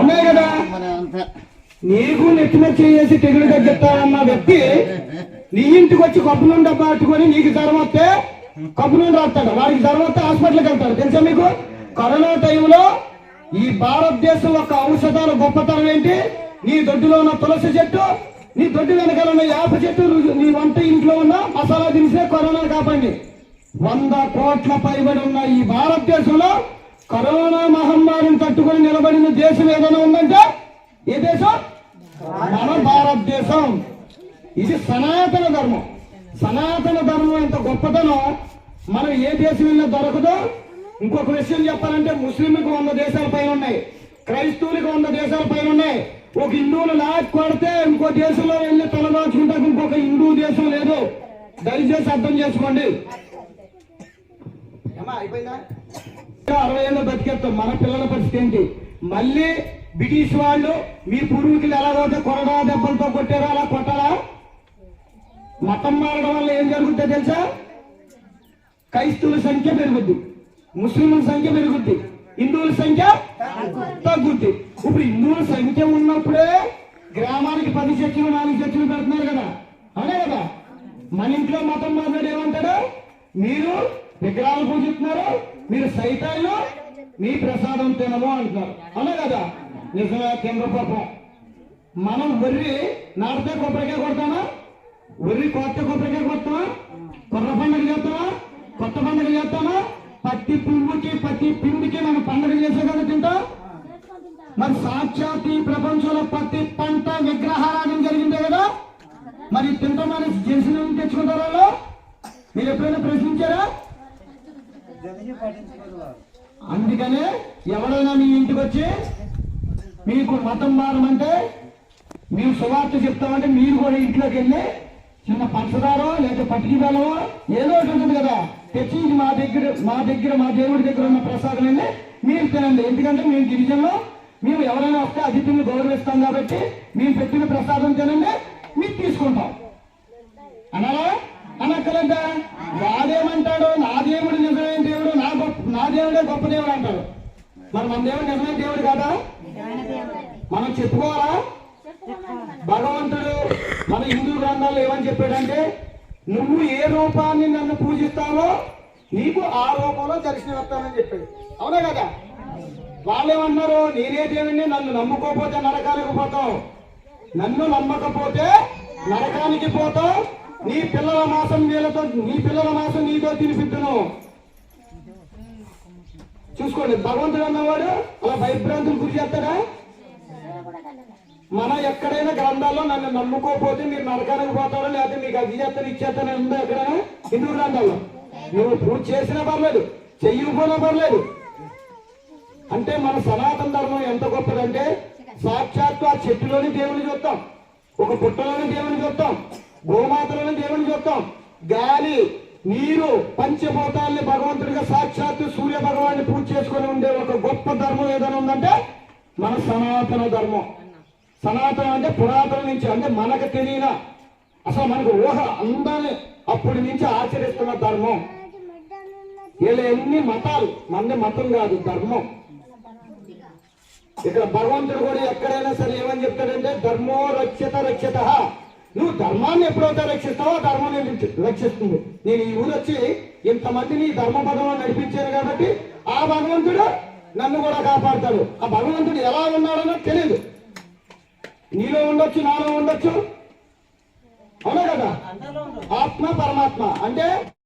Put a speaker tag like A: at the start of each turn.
A: ఉన్నాయి కదా? నీకు నెత్తిన చేసి తెగులు తగ్గిస్తానన్న వ్యక్తి నీ ఇంటికి వచ్చి కప్పు నుండి డబ్బా పట్టుకొని నీకు జ్వరం వస్తే కప్పు నుండి రాస్తాడు వాడికి జ్వరం వస్తే హాస్పిటల్కి వెళ్తాడు. తెలుసా మీకు? కరోనా టైంలో ఈ భారతదేశం యొక్క ఔషధాల గొప్పతనం ఏంటి? నీ దొడ్డులో ఉన్న తులసి చెట్టు నీ దొడ్డు వెనకాల ఉన్న యాప చెట్టు నీ వంట ఇంట్లో ఉన్న మసాలా దినుసే కరోనా కాపండి వంద కోట్ల పైబడి ఉన్న ఈ భారతదేశంలో కరోనా మహమ్మారిని తట్టుకొని నిలబడిన దేశం ఏదైనా ఉందంటే ఏ దేశం? మన భారతదేశం. ఇది సనాతన ధర్మం. సనాతన ధర్మం ఎంత గొప్పతనం మనం ఏ దేశం వెళ్ళినా దొరకదో. ఇంకొక విషయం చెప్పాలంటే ముస్లింలకు వంద దేశాల పైన ఉన్నాయి. క్రైస్తవులకు వంద దేశాల పైన ఉన్నాయి. ఒక హిందువులు లాక్ కొడితే ఇంకో దేశంలో వెళ్ళి తలదాచుకుంటాకు ఇంకొక హిందూ దేశం లేదు. దయచేసి అర్థం చేసుకోండి. అయిపోయిందా? అరవై ఏళ్ళు బతికేస్తాం. మన పిల్లల పరిస్థితి ఏంటి? మళ్ళీ బ్రిటిష్ వాళ్ళు మీ పూర్వీకులు ఎలాగైతే కొరడా దెబ్బలతో కొట్టారో అలా కొట్టాలా? మతం మారడం వల్ల ఏం జరుగుతుందో తెలుసా? క్రైస్తవుల సంఖ్య పెరుగుద్ది. ముస్లింల సంఖ్య పెరుగుద్ది. హిందువుల సంఖ్య తగ్గుద్ది. ఇప్పుడు హిందువుల సంఖ్య ఉన్నప్పుడే గ్రామానికి పది చర్చలు నాలుగు చర్చలు పెడుతున్నారు కదా. అవునే కదా? మన ఇంట్లో మతం మాట్లాడి ఏమంటాడు? మీరు విగ్రహాలు పూజిస్తున్నారు మీరు సైతాలు మీ ప్రసాదం తినము అంటున్నారు. అలా కదా? నిజమే కేంద్ర పాపం. మనం వరి నాటితే కొబ్బరికాయ కొడతామా? వరి కొత్త కొబ్బరికాయ కొడతామా? కొర్ర పండుగ చేస్తామా? కొత్త పండుగ చేస్తామా? పత్తి పువ్వుకి పత్తి పిండికి మనం పండుగ చేసే కదా తింటాం? మరి సాక్షాత్ ఈ ప్రపంచంలో ప్రతి పంట విగ్రహారాధన జరిగిందే కదా? మరి తింటామని జెన్సిన తెచ్చుకుంటారు మీరు ఎప్పుడైనా ప్రశ్నించారా? అందుకనే ఎవరైనా మీ ఇంటికి వచ్చి మీకు మతం మారమంటే మీరు సువార్త చెప్తామంటే మీరు కూడా ఇంట్లోకి వెళ్ళి చిన్న పంచదారో లేదా పట్టికి బెల్లమో ఏదో ఒకటి ఉంటుంది కదా. తెచ్చి ఇది మా దగ్గర మా దగ్గర మా దేవుడి దగ్గర ఉన్న ప్రసాదం మీరు తినండి. ఎందుకంటే మేము గిరిజనులు మేము ఎవరైనా వస్తే అతిథుల్ని గౌరవిస్తాం కాబట్టి మేము పెట్టిన ప్రసాదం తినండి మీరు తీసుకుంటాం అనాలా అనక్కలేదా వాడేమంటాడు నా దేవుడు నిజమైన దేవుడు నా గొప్ప నా దేవుడే గొప్ప దేవుడు అంటారు. మరి మన దేవుడు నిజమైన దేవుడు కదా? మనం చెప్పుకోవాలా? భగవంతుడు మన హిందూ గ్రంథాలు ఏమని చెప్పాడంటే నువ్వు ఏ రూపాన్ని నన్ను పూజిస్తావో నీకు ఆ రూపంలో దర్శనమిస్తానని చెప్పాడు. అవునా కదా? వాళ్ళు ఏమన్నారు నేనే దేవుణ్ణి నన్ను నమ్ముకోకపోతే నరకానికి పోతావు. నన్ను నమ్మకపోతే నరకానికి పోతావు. నీ పిల్లల మాసం వీళ్ళతో నీ పిల్లల మాసం నీతో తినిపిద్దును. చూసుకోండి భగవంతుడు అన్నవాడు అలా భయభ్రాంతులు గురి చేస్తాడా? మన ఎక్కడైనా గ్రంథాల్లో నన్ను నమ్ముకోకపోతే మీరు నరకానికి పోతారో లేకపోతే మీకు అది చేస్తాను ఇచ్చేస్తాను ఉందో ఎక్కడ హిందూ గ్రంథాల్లో. నువ్వు పూజ చేసినా పర్లేదు చెయ్యకపోయినా పర్లేదు. అంటే మన సనాతన ధర్మం ఎంత గొప్పదంటే సాక్షాత్తు ఆ చెట్టులోని దేవుని చూస్తాం ఒక పుట్టలోని దేవుని చూస్తాం గోమాతలోని దేవుని చూస్తాం. గాలి నీరు పంచభూతాల్ని భగవంతుడిగా సాక్షాత్తు సూర్య భగవాన్ని చేసుకొని ఉండే ఒక గొప్ప ధర్మం ఏదైనా ఉందంటే మన సనాతన ధర్మం. సనాతనం అంటే పురాతన నుంచి అంటే మనకు తెలియన అసలు మనకు ఊహ అందాన్ని అప్పటి నుంచి ఆచరిస్తున్న ధర్మం. వీళ్ళ ఎన్ని మతాలు? మంది మతం కాదు ధర్మం. ఇక్కడ భగవంతుడు కూడా ఎక్కడైనా సరే ఏమని చెప్తాడంటే ధర్మో రక్షత రక్షత. నువ్వు ధర్మాన్ని ఎప్పుడైతే రక్షిస్తావో ధర్మం రక్షిస్తుంది. నేను ఈ ఊరు వచ్చి ఇంతమందిని ధర్మ పదంలో నడిపించాను కాబట్టి ఆ భగవంతుడు నన్ను కూడా కాపాడతాడు. ఆ భగవంతుడు ఎలా ఉన్నాడో తెలియదు నీలో ఉండొచ్చు నాలో ఉండొచ్చు. అవునా కదా? ఆత్మ పరమాత్మ. అంటే